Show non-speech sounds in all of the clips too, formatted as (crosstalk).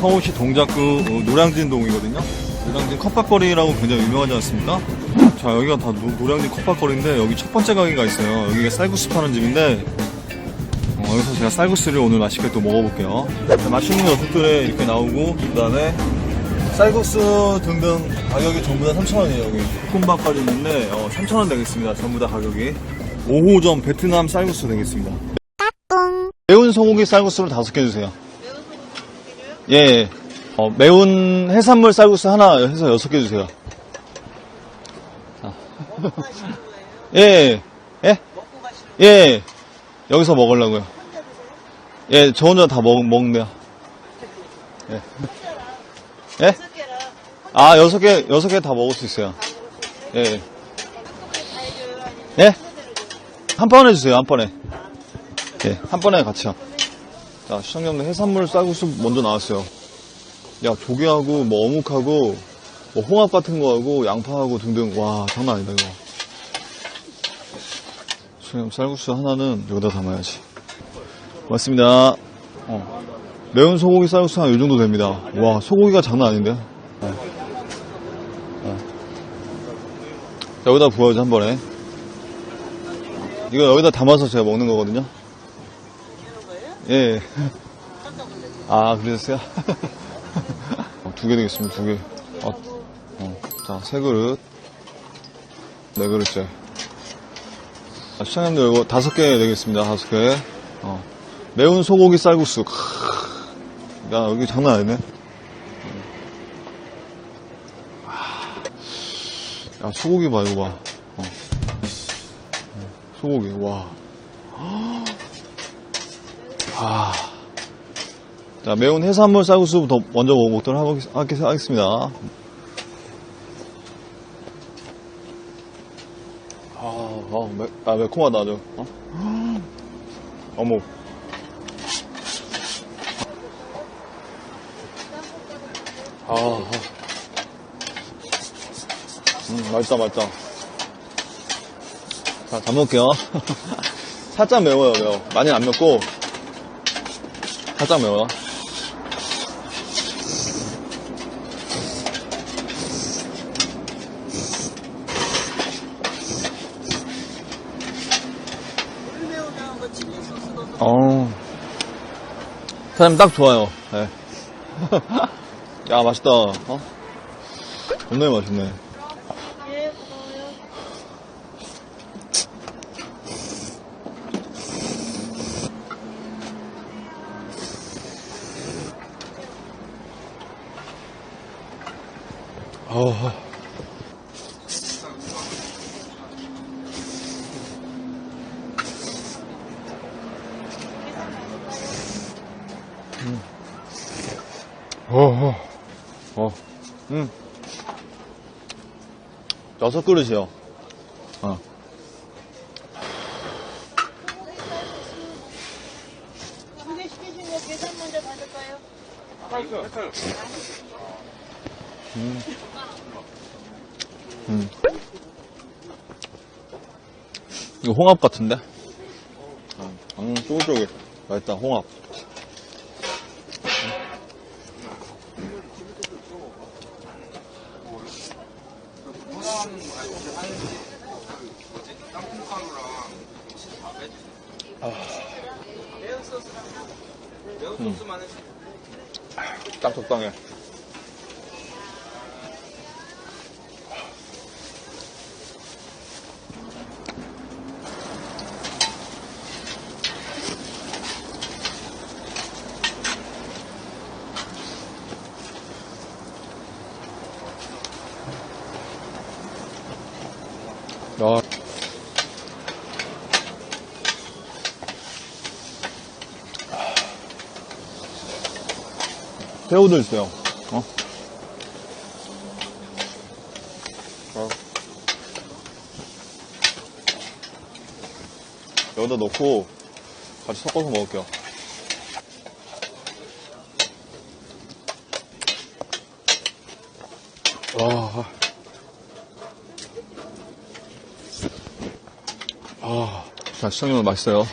서울시 동작구 어, 노량진 동이거든요. 노량진 컵밥거리라고 굉장히 유명하지 않습니까? 자, 여기가 다 노, 노량진 컵밥거리인데 여기 첫 번째 가게가 있어요. 여기가 쌀국수 파는 집인데 어, 여기서 제가 쌀국수를 오늘 맛있게 또 먹어볼게요. 자, 맛있는 녀석들에 이렇게 나오고 그 다음에 쌀국수 등등 가격이 전부 다 3,000원이에요, 여기. 볶음밥까지 있는데, 어, 3,000원 되겠습니다. 전부 다 가격이. 5호점 베트남 쌀국수 되겠습니다. 매운 소고기 쌀국수를 다섯 개 주세요. 예, 예. 어, 매운 해산물 쌀국수 하나 해서 여섯 개 주세요. 자. 예, 예. 예, 예. 여기서 먹으려고요. 예, 저 혼자 다 먹, 먹네요. 예. 예? 아, 여섯 개, 여섯 개 다 먹을 수 있어요. 예. 예. 예? 한 번에 주세요, 한 번에. 예, 한 번에 같이요. 자, 시청자분들 해산물 쌀국수 먼저 나왔어요. 야, 조개하고, 뭐, 어묵하고, 뭐, 홍합 같은 거하고, 양파하고 등등. 와, 장난 아니다, 이거. 지금 쌀국수 하나는 여기다 담아야지. 맞습니다. 어. 매운 소고기 쌀국수 한요 정도 됩니다. 와, 소고기가 장난 아닌데? 네. 네. 자, 여기다 부어야지, 한 번에. 이거 여기다 담아서 제가 먹는 거거든요. 예. 아, 그러셨어요? 어, (laughs) 두개 되겠습니다, 두 개. 어, 어. 자, 세 그릇. 네 그릇째. 아, 시청자님들 이거 다섯 개 되겠습니다, 다섯 개. 어. 매운 소고기 쌀국수. 크. 야, 여기 장난 아니네. 야, 소고기 봐, 이거 봐. 어. 소고기, 와. 아. 자, 매운 해산물 쌀국수부터 먼저 먹도록 하겠- 하겠- 하겠습니다. 아, 아, 매, 아 매콤하다, 아주. 어? 어묵. 아, 아. 음, 맛있다, 맛있다. 자, 잘 먹을게요. (laughs) 살짝 매워요, 매워. 많이 안 맵고, 살짝 매워요. 어. 사장님 딱 좋아요. 네. (laughs) 야, 맛있다. 어? 겁나 맛있네. 어. 어, 어, 어, 음. 여섯 그릇이요. 어. 두개 시키신 거 계산 먼저 받을까요? 음. 이거 홍합 같은데? 음, 쫄쫄해. 맛있다, 홍합. 음. 딱 적당해. 야. 새우도 있어요. 어? 어. 여기다 넣고 같이 섞어서 먹을게요. 자, 시청률 맛있어요.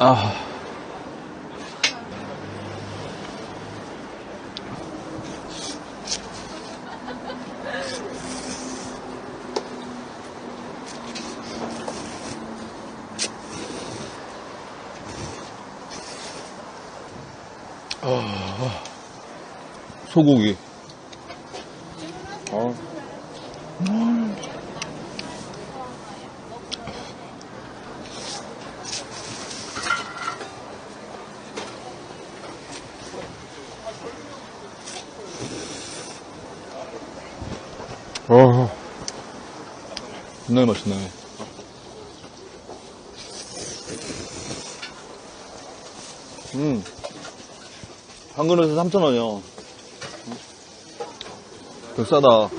아. 아 소고기. 정말 맛있네. 음, 한 그릇에 3,000원이요. 되게 싸다.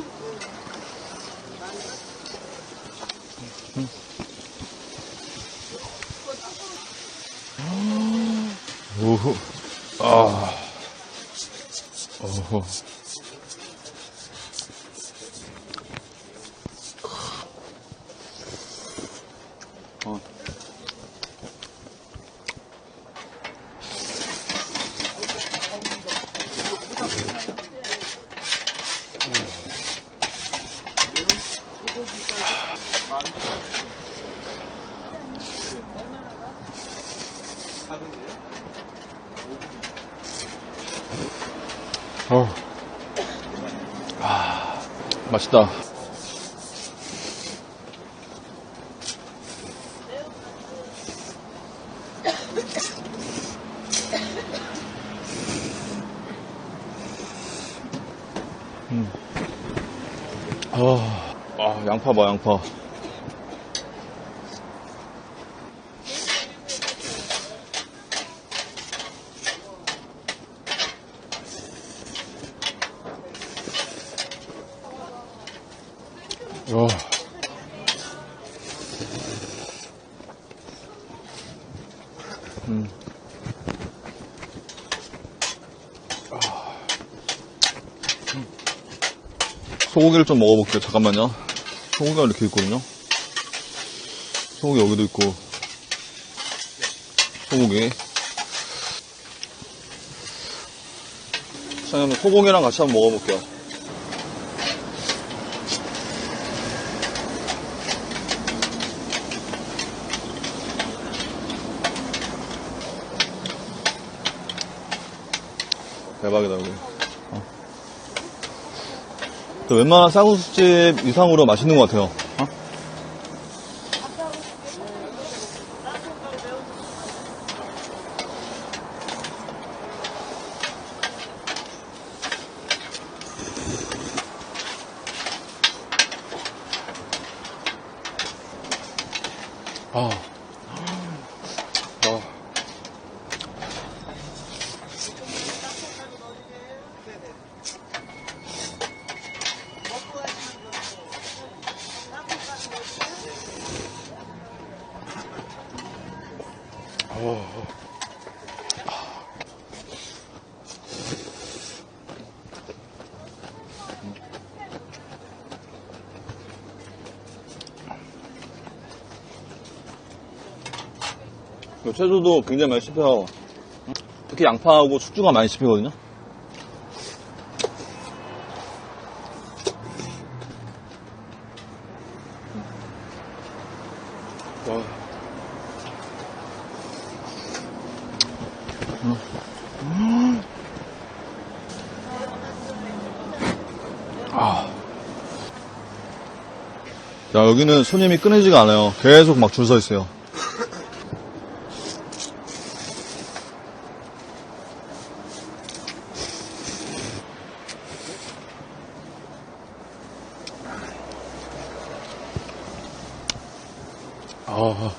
오호, 아, 오호. 어. 어. 아, 맛있다. 음. 아, 아, 양파 봐, 양파. 와. 음. 아. 음. 소고기를 좀 먹어볼게요. 잠깐만요. 소고기가 이렇게 있거든요. 소고기 여기도 있고. 소고기. 사장님, 소고기랑 같이 한번 먹어볼게요. 대박이다. 어. 또 웬만한 쌀국수집 이상으로 맛있는 것 같아요. 이 채소도 굉장히 많이 씹혀요. 특히 양파하고 숙주가 많이 씹히거든요. 와. 아. 야, 여기는 손님이 끊이지가 않아요. 계속 막 줄 서 있어요. 아.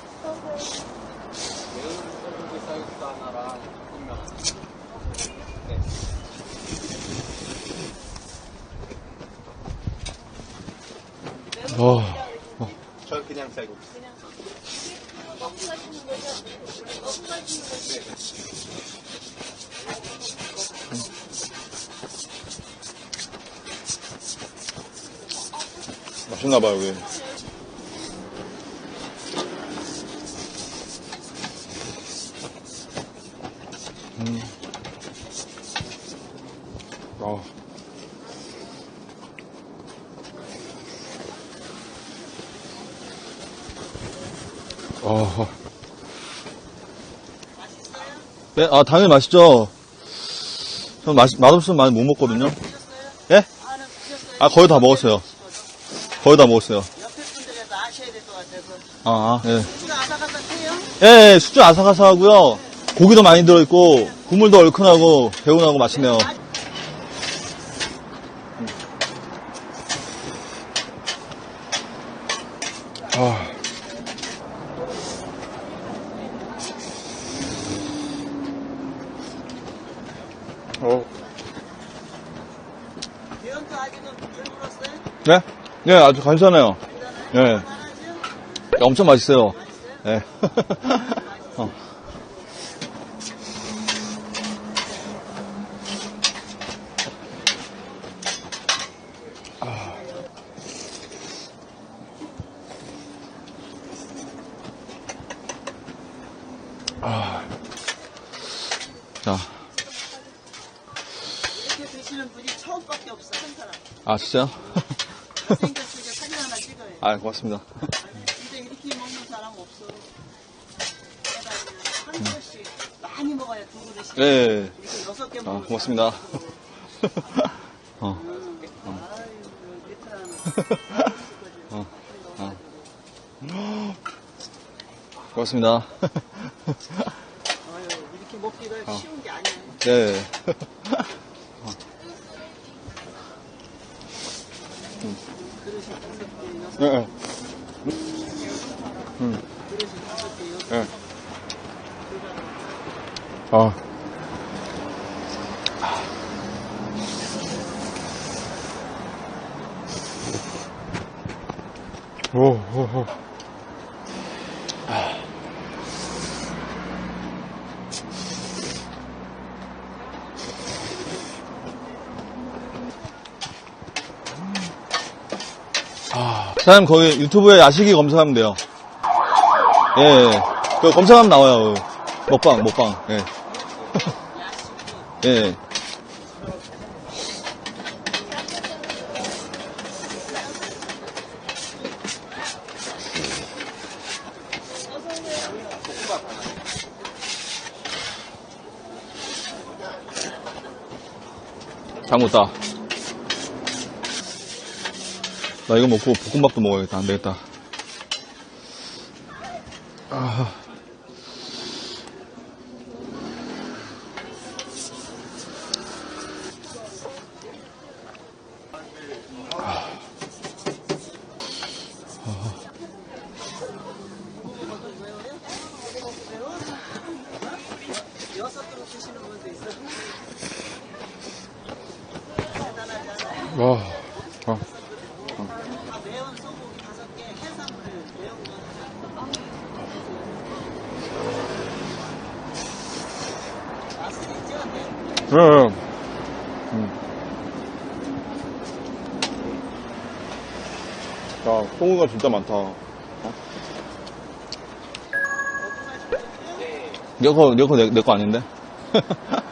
아. 저 그냥 쌀국수. 맛있나봐, 여기. 음. 아. 아. 네, 아, 당연히 맛있죠. 전 맛, 맛없으면 많이 못 먹거든요. 예? 아, 거의 다 먹었어요. 거의 다 먹었어요. 것 같아서. 아, 예. 예, 예, 수주 아삭아삭 하고요. 고기도 많이 들어있고, 국물도 얼큰하고, 개운하고 맛있네요. 아. 어. 네? 네, 아주. 예. 하나죠? 엄청 맛있어요. 예. 어. (laughs) 아. 자, 이렇게 드시는 분이 처음밖에 없어, 한 사람. 아, 찍어요. 아, 고맙습니다. 근데 이렇게 먹는 사람 없어. 내가 한 그릇씩 많이 먹어야 두 그릇씩. 이렇게 여섯 개 아, 먹는 고맙습니다. (laughs) 어. 베트남. 어. 어. 고맙습니다. 아유, 이렇게 먹기가 어. 쉬운 게 아니야. 네. 그릇이 다섯 개, 여섯 예, 예. 음, 예. 아. 오, 오, 오. 사장님 거기 유튜브에 야식이 검색하면 돼요. 예, 예. 그 검색하면 나와요. 그 먹방, 먹방. 예. (laughs) 예. 잘 먹었다. 나 이거 먹고 볶음밥도 먹어야겠다. 안 되겠다. 아. 여섯 그릇 드시는 분도 있어. 와. 아. 다 매운 소고기 다섯 개, 해산물 매운 거. 맛있죠? 네. 예, 예. 음. 야, 소고기가 진짜 많다. 어? 여거, 여거 내, 내 거 아닌데? (laughs)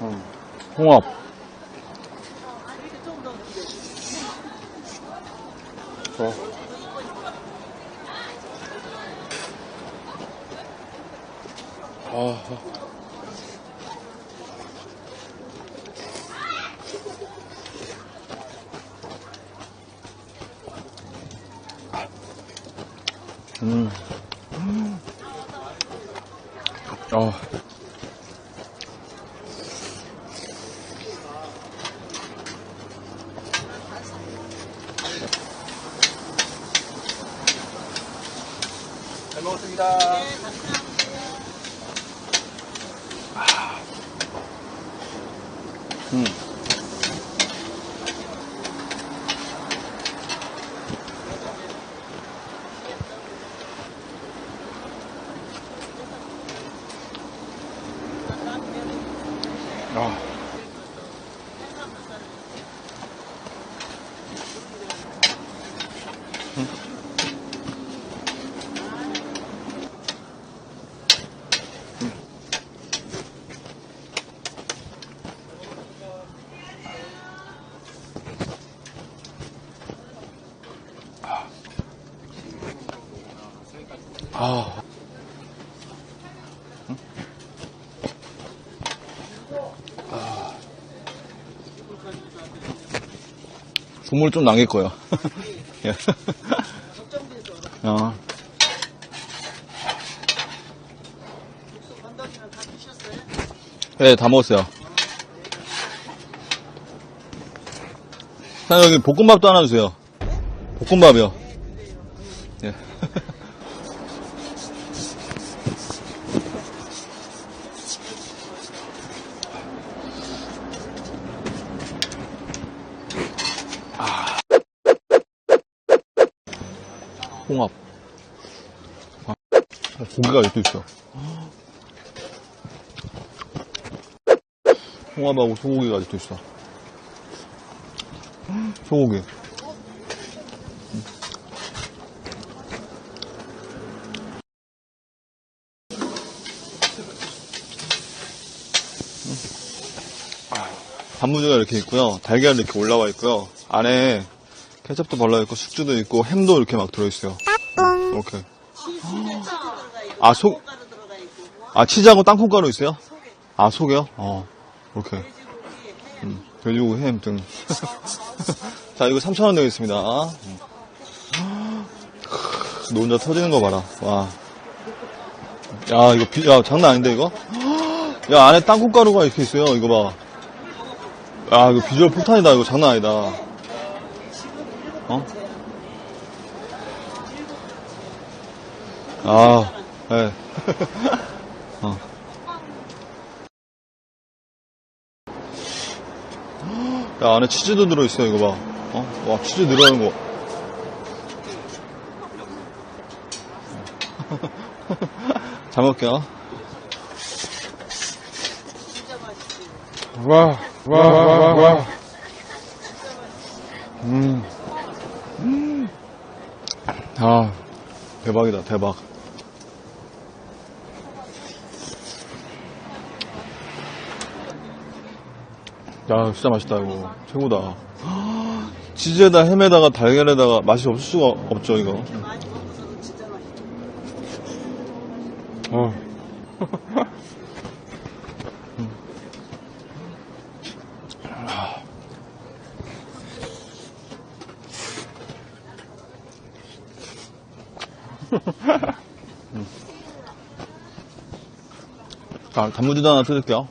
음, 홍합. 이렇게 조금 더 어. 아, 음. 어. 응? 응. 아. 아. 국물 좀 남길 거예요. (laughs) 예. 어. 네, 다 먹었어요. 사장님, 여기 볶음밥도 하나 주세요. 볶음밥이요. 예. 아. 홍합. 아, 고기가 이렇게 있어. 홍합하고 소고기가 아직도 있어. 소고기. 단무지가 이렇게 있고요. 달걀 이렇게 올라와 있고요. 안에 케첩도 발라 있고 숙주도 있고 햄도 이렇게 막 들어있어요. 이렇게. 아, 속- 아 치즈하고 땅콩가루 있어요? 아 속이요? 어. 이렇게. 음, 돼지고기 햄 등. (laughs) 자, 이거 3,000원 되겠습니다. 너 혼자 터지는 거 봐라. 와. 야, 이거 비, 야, 장난 아닌데, 이거? 야, 안에 땅콩가루가 이렇게 있어요. 이거 봐. 야, 이거 비주얼 폭탄이다. 이거 장난 아니다. 어? 아, 예. (laughs) 어. 야, 안에 치즈도 들어있어, 이거 봐. 어? 와, 치즈 들어가는 거. (laughs) 잘 먹을게요. 와, 와, 와, 와. 음. 음. 아, 대박이다, 대박. 야, 진짜 맛있다, 이거. 최고다. 치즈에다 햄에다가 달걀에다가 맛이 없을 수가 없죠, 이거. 많이 먹어서도 진짜 맛있죠. 어. 자, 단무지도 하나 뜯을게요.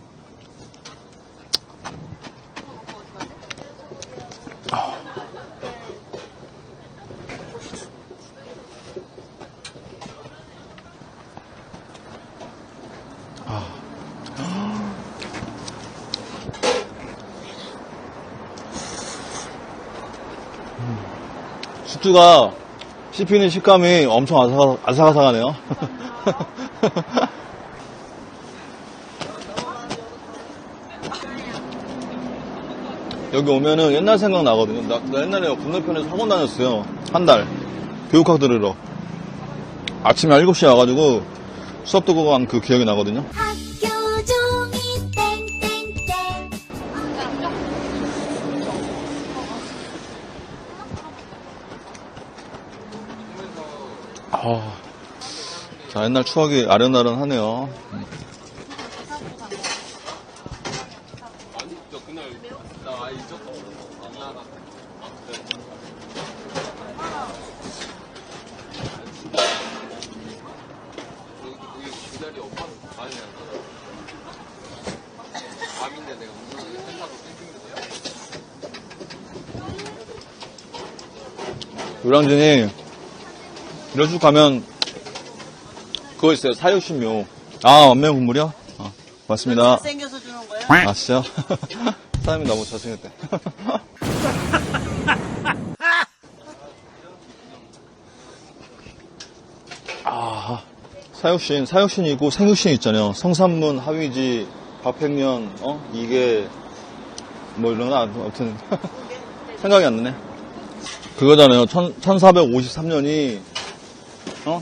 숙주가 씹히는 식감이 엄청 아삭아, 아삭아삭하네요. (laughs) 여기 오면은 옛날 생각 나거든요. 나, 나 옛날에 건너편에서 학원 다녔어요. 한 달. 교육학 들으러. 아침에 7시에 와가지고 수업 듣고 간 그 기억이 나거든요. 아, 자, 옛날 추억이 아련아련하네요. 음. 요랑진이 이런 쭉 가면 그거 있어요. 사육신묘. 아, 원명 국물이요? 아, 맞습니다. 생겨서 주는 거야? 아, 진짜요? (laughs) 사장님 너무 잘생겼대. (laughs) 아, 사육신, 사육신이 있고 생육신 있잖아요. 성산문, 하위지, 박팽년, 어? 이게, 뭐 이런 거, 아무튼. (laughs) 생각이 안 나네. 그거잖아요. 천, 1453년이, 어?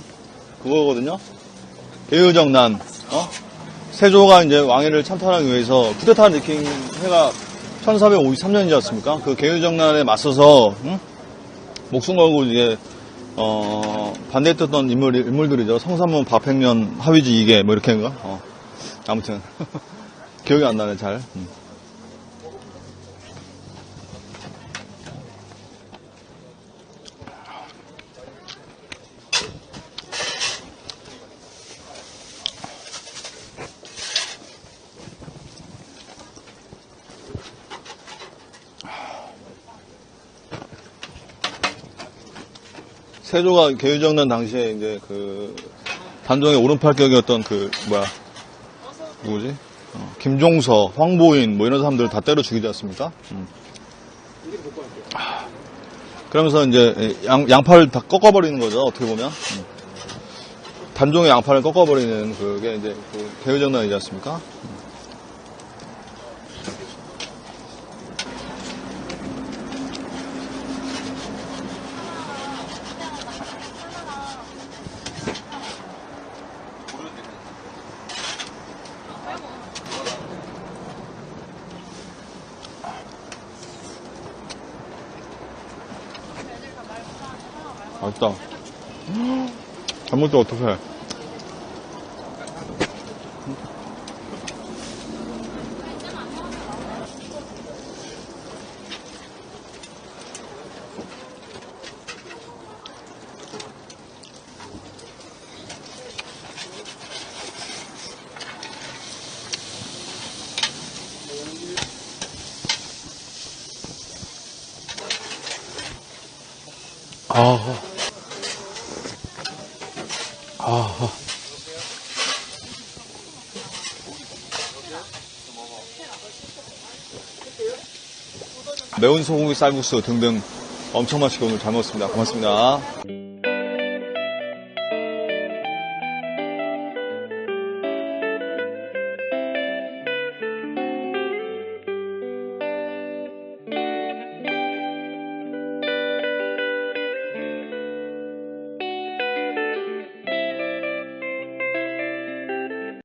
그거거든요. 개의정난, 어? 세조가 이제 왕위를 찬탈하기 위해서 쿠데타를 일으킨 해가 1453년이지 않습니까? 그 개의정난에 맞서서 응? 목숨 걸고 이제 어, 반대했던 인물, 인물들이죠. 성삼문, 박팽년, 하위지 이게, 뭐 이렇게인가? 어. 아무튼. (laughs) 기억이 안 나네, 잘. 음. 세조가 개유정난 당시에 이제 그 단종의 오른팔격이었던 그 뭐야 누구지? 어, 김종서, 황보인 뭐 이런 사람들 다 때려 죽이지 않습니까? 음. 아, 그러면서 이제 양, 양팔을 다 꺾어버리는 거죠 어떻게 보면 음. 단종의 양팔을 꺾어버리는 그게 이제 그 개유정난이지 않습니까? 맛있다. 잘못도 어떡해. 아. 아. 매운 소고기 쌀국수 등등 엄청 맛있게 오늘 잘 먹었습니다. 고맙습니다.